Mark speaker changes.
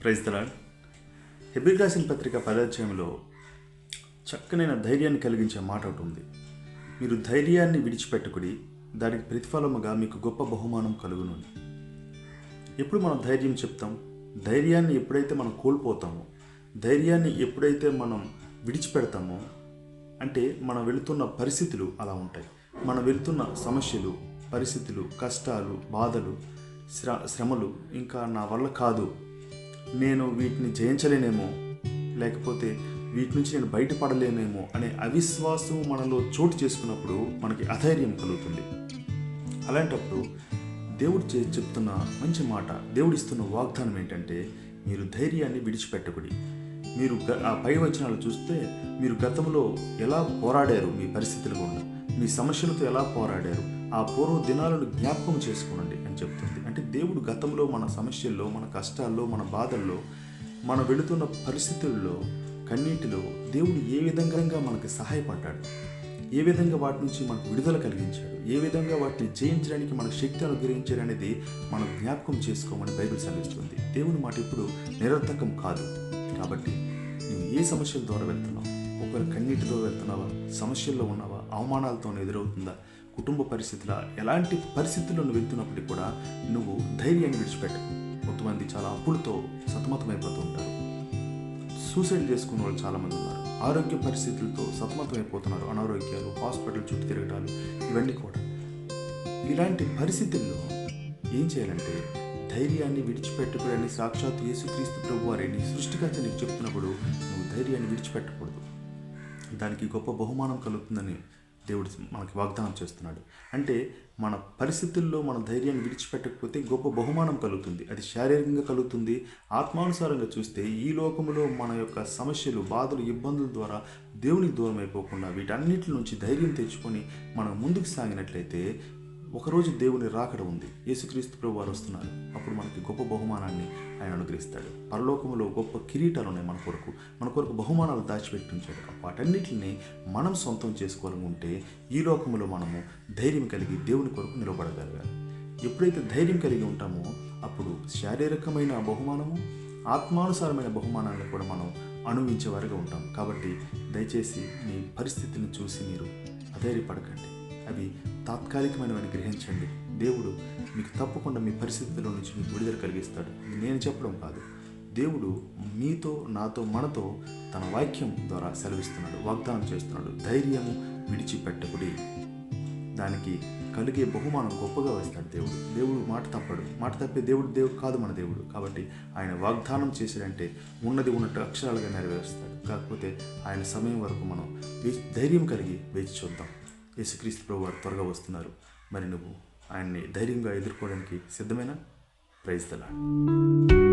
Speaker 1: Praise తలాడ్ హెబిల్ రాసిన పత్రిక పదాధ్యాయంలో చక్కనైన ధైర్యాన్ని కలిగించే మాట ఒకటి ఉంది. మీరు ధైర్యాన్ని విడిచిపెట్టుకుని దానికి ప్రతిఫలముగా మీకు గొప్ప బహుమానం కలుగును ఎప్పుడు మనం ధైర్యం చెప్తాం? ధైర్యాన్ని ఎప్పుడైతే మనం కోల్పోతామో ధైర్యాన్ని ఎప్పుడైతే మనం విడిచిపెడతామో అంటే మనం వెళుతున్న పరిస్థితులు అలా ఉంటాయి. మనం వెళుతున్న సమస్యలు పరిస్థితులు కష్టాలు బాధలు శ్ర శ్రమలు ఇంకా నా వల్ల కాదు నేను వీటిని జయించలేనేమో లేకపోతే వీటి నుంచి నేను బయటపడలేనేమో అనే అవిశ్వాసం మనలో చోటు చేసుకున్నప్పుడు మనకి అధైర్యం కలుగుతుంది. అలాంటప్పుడు దేవుడు చెప్తున్న మంచి మాట దేవుడు ఇస్తున్న వాగ్దానం ఏంటంటే మీరు ధైర్యాన్ని విడిచిపెట్టకుడి. మీరు ఆ పై వచనాలు చూస్తే మీరు గతంలో ఎలా పోరాడారు మీ పరిస్థితులు కూడా. మీ సమస్యలతో ఎలా పోరాడారు? ఆ పూర్వ దినాలను జ్ఞాపకం చేసుకోనండి అని చెప్తుంది. అంటే దేవుడు గతంలో మన సమస్యల్లో మన కష్టాల్లో మన బాధల్లో మనం వెళుతున్న పరిస్థితుల్లో కన్నీటిలో దేవుడు ఏ విధంగా మనకు సహాయపడ్డాడు. ఏ విధంగా వాటి నుంచి మనకు విడుదల కలిగించాడు? ఏ విధంగా వాటిని జయించడానికి మన శక్తి అనుగ్రహించాడు అనేది మనం జ్ఞాపకం చేసుకోమని బైబిల్ సెలవిస్తుంది. దేవుని మాట ఇప్పుడు నిరర్థకం కాదు. కాబట్టి నువ్వు ఏ సమస్యల ద్వారా వెళ్తున్నావు? ఒకవేళ కన్నీటితో వెళ్తున్నావా? సమస్యల్లో ఉన్నావా? అవమానాలతో ఎదురవుతుందా? కుటుంబ పరిస్థితుల ఎలాంటి పరిస్థితుల్లో నువ్వు వెళ్తున్నప్పటికీ కూడా నువ్వు ధైర్యాన్ని విడిచిపెట్టకు కొంతమంది చాలా అప్పులతో సతమతమైపోతూ ఉంటారు సూసైడ్ చేసుకున్న వాళ్ళు చాలామంది ఉన్నారు. ఆరోగ్య పరిస్థితులతో సతమతమైపోతున్నారు. అనారోగ్యాలు హాస్పిటల్ చుట్టూ తిరగటాలు ఇవన్నీ కూడా. ఇలాంటి పరిస్థితుల్లో ఏం చేయాలంటే ధైర్యాన్ని విడిచిపెట్టకూడని సాక్షాత్ యేసుక్రీస్తు ప్రభు వారి నీ సృష్టికర్త నీకు చెప్తున్నప్పుడు నువ్వు ధైర్యాన్ని విడిచిపెట్టకూడదు. దానికి గొప్ప బహుమానం కలుగుతుందని దేవుడు మనకి వాగ్దానం చేస్తున్నాడు. అంటే మన పరిస్థితుల్లో మన ధైర్యాన్ని విడిచిపెట్టకపోతే గొప్ప బహుమానం కలుగుతుంది. అది శారీరకంగా కలుగుతుంది. ఆత్మానుసారంగా చూస్తే ఈ లోకములో మన యొక్క సమస్యలు బాధలు ఇబ్బందుల ద్వారా దేవునికి దూరం అయిపోకుండా వీటన్నిటి నుంచి ధైర్యం తెచ్చుకొని మనం ముందుకు సాగినట్లయితే ఒకరోజు దేవుని రాకడ ఉంది. యేసుక్రీస్తు ప్రభు వారు వస్తున్నారు. అప్పుడు మనకి గొప్ప బహుమానాన్ని ఆయన అనుగ్రహిస్తాడు. పరలోకములో గొప్ప కిరీటాలు ఉన్నాయి మన కొరకు. మన కొరకు బహుమానాలు దాచిపెట్టి ఉంచాడు వాటన్నిటిని మనం సొంతం చేసుకోవాలనుకుంటే ఈ లోకములో మనము ధైర్యం కలిగి దేవుని కొరకు నిలబడగలగాలి. ఎప్పుడైతే ధైర్యం కలిగి ఉంటామో అప్పుడు శారీరకమైన బహుమానము ఆత్మానుసారమైన బహుమానాన్ని కూడా మనం అనుభవించేవారుగా ఉంటాం. కాబట్టి దయచేసి మీ పరిస్థితిని చూసి మీరు అధైర్యపడకండి. అవి తాత్కాలికమైనవని గ్రహించండి. దేవుడు మీకు తప్పకుండా మీ పరిస్థితుల్లో నుంచి మీకు విడుదల కలిగిస్తాడు. నేను చెప్పడం కాదు. దేవుడు మీతో నాతో మనతో తన వాక్యం ద్వారా సెలవిస్తున్నాడు వాగ్దానం చేస్తున్నాడు. ధైర్యము విడిచిపెట్టకుడి. దానికి కలిగే బహుమానం గొప్పగా వేస్తాడు దేవుడు. దేవుడు మాట తప్పడు. మాట తప్పే దేవుడు దేవుడు కాదు మన దేవుడు. కాబట్టి ఆయన వాగ్దానం చేశాడంటే ఉన్నది ఉన్నట్టు అక్షరాలుగా నెరవేరుస్తాడు. కాకపోతే ఆయన సమయం వరకు మనం వేచి ధైర్యం కలిగి వేచి చూద్దాం. యేసుక్రీస్తు ప్రభు వారు త్వరగా వస్తున్నారు. మరి నువ్వు ఆయన్ని ధైర్యంగా ఎదుర్కోవడానికి సిద్ధమేనా? Praise the Lord